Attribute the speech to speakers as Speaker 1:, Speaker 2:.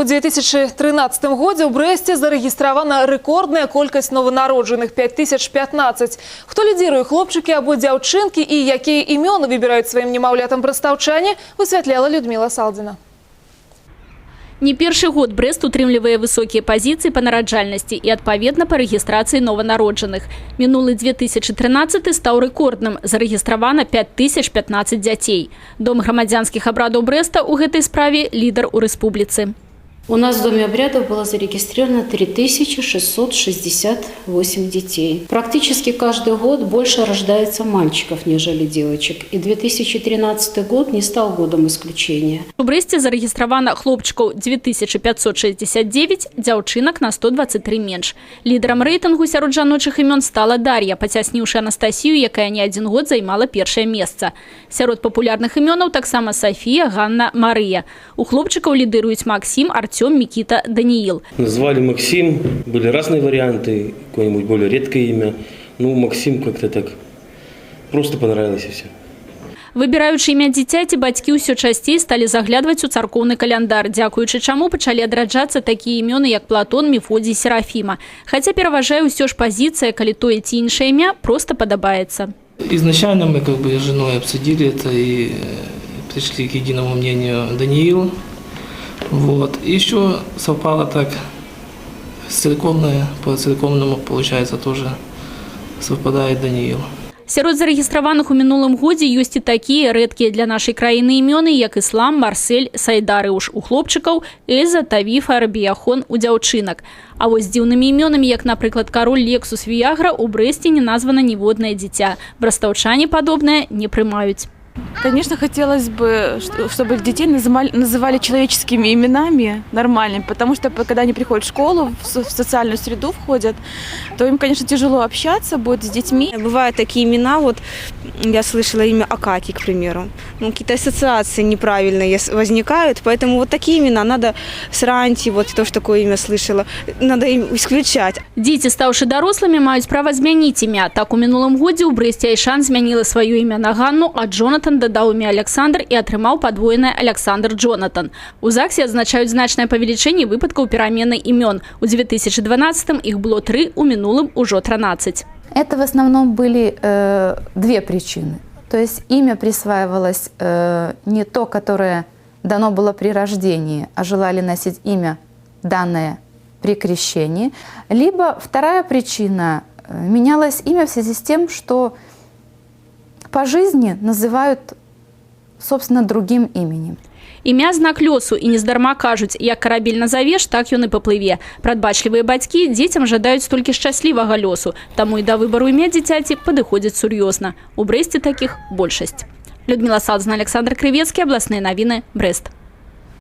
Speaker 1: У 2013 годзе ў Брэсце зарэгістравана рэкордная колькасць нованароджаных 5015. Хто лідзіруе хлопчыкі або дзяўчынкі і якія імёны выбіраюць сваім немаўлятам прадстаўчане, высвятляла Людмила Салдзіна.
Speaker 2: Не першы год Брест утрымлівае высокія пазіцыі па нараджальнасці і адпаведна па рэгістрацыі нованароджаных. Мінулы 2013 стаў рэкордным, зарэгістравана 5015 дзяцей. Дом грамадзянскіх абрадаў Брэста ў гэтай справе лідар у рэспубліцы.
Speaker 3: У нас в Доме обрядов было зарегистрировано 3668 детей. Практически каждый год больше рождается мальчиков, нежели девочек. И 2013 год не стал годом исключения.
Speaker 2: У Брэсце зарэгістравана хлопчыкаў 2569, дзяўчынак на 123 менш. Лідарам рэйтынгу сярод жаночых імён стала Дар'я, пацясніўшы Анастасію, якая не адзін год займала першае месца. Сярод папулярных імёнаў таксама Сафія, Ганна, Марыя. У хлопчыкаў лідыруюць Максім, Артём, Мікіта, Даніил.
Speaker 4: Назвали Максим, были разные варианты, какое-нибудь более редкое имя. Ну, Максим как-то так просто понравилось и все.
Speaker 2: Выбіраючы імя дзіцяці, бацькі ўсё часцей сталі заглядваць у царкоўны каляндар, дзякуючы чаму пачалі адраджацца такія імёны, як Платон, Мефодій, Серафіма. Хаця пераважае ўсё ж пазіцыя, калі тое ці іншае імя проста падабаецца.
Speaker 5: Изначально мы как бы с женой обсудили это и э, пришли к единому мнению Даниил. Вот. И еще совпало так церковное, по церковному получается тоже совпадает Даниил.
Speaker 2: Сярод зарэгістраваных у мінулым годзе ёсць і такія рэдкія для нашай краіны імёны, як Іслам, Марсель, Сайдарыуш у хлопчыкаў, Эльза, Тавіфа, Арбіяхон у дзяўчынак. А вось з дзіўнымі імёнамі, як, напрыклад, кароль Лексус Віягра, у Брэсце не названа ніводнае дзіця. Брастаўчане падобнае не прымаюць.
Speaker 6: Конечно, хотелось бы, чтобы детей называли, человеческими именами нормальными, потому что когда они приходят в школу, в социальную среду входят, то им, конечно, тяжело общаться будет с детьми.
Speaker 7: Бывают такие имена, вот я слышала имя Акакий, к примеру. Ну, какие-то ассоциации неправильные с- возникают, поэтому вот такие имена надо сранти, вот тоже такое имя слышала, надо им исключать.
Speaker 2: Дзеці, стаўшы дарослымі, маюць права змяніць імя. Так у мінулым годзе ў Брэсце Айшан змяніла сваё імя на Ганну, а Джонатан дадаў імя Александр і атрымаў падвоенае Александр Джонатан. У ЗАГСе адзначаюць значнае павелічэнне выпадкаў перамены імён. У 2012 іх было тры, у мінулым ужо 13.
Speaker 8: Это в основном были э, две причины. То есть имя присваивалось э, не то, которое дано было при рождении, а желали носить имя, данное при крещении. Либо вторая причина э, менялось имя в связи с тем, что по жизни называют, собственно, другим именем.
Speaker 2: Імя знак лёсу і нездарма кажуць, як карабель назавеш, так ён і паплыве. Прадбачлівыя бацькі дзецям жадаюць толькі шчаслівага лёсу, таму і да выбару імя дзіцяці падыходзяць сур'ёзна. У Брэсце такіх большасць. Людмила Салдзна, Александр Крывецкі, абласныя навіны, Брэст.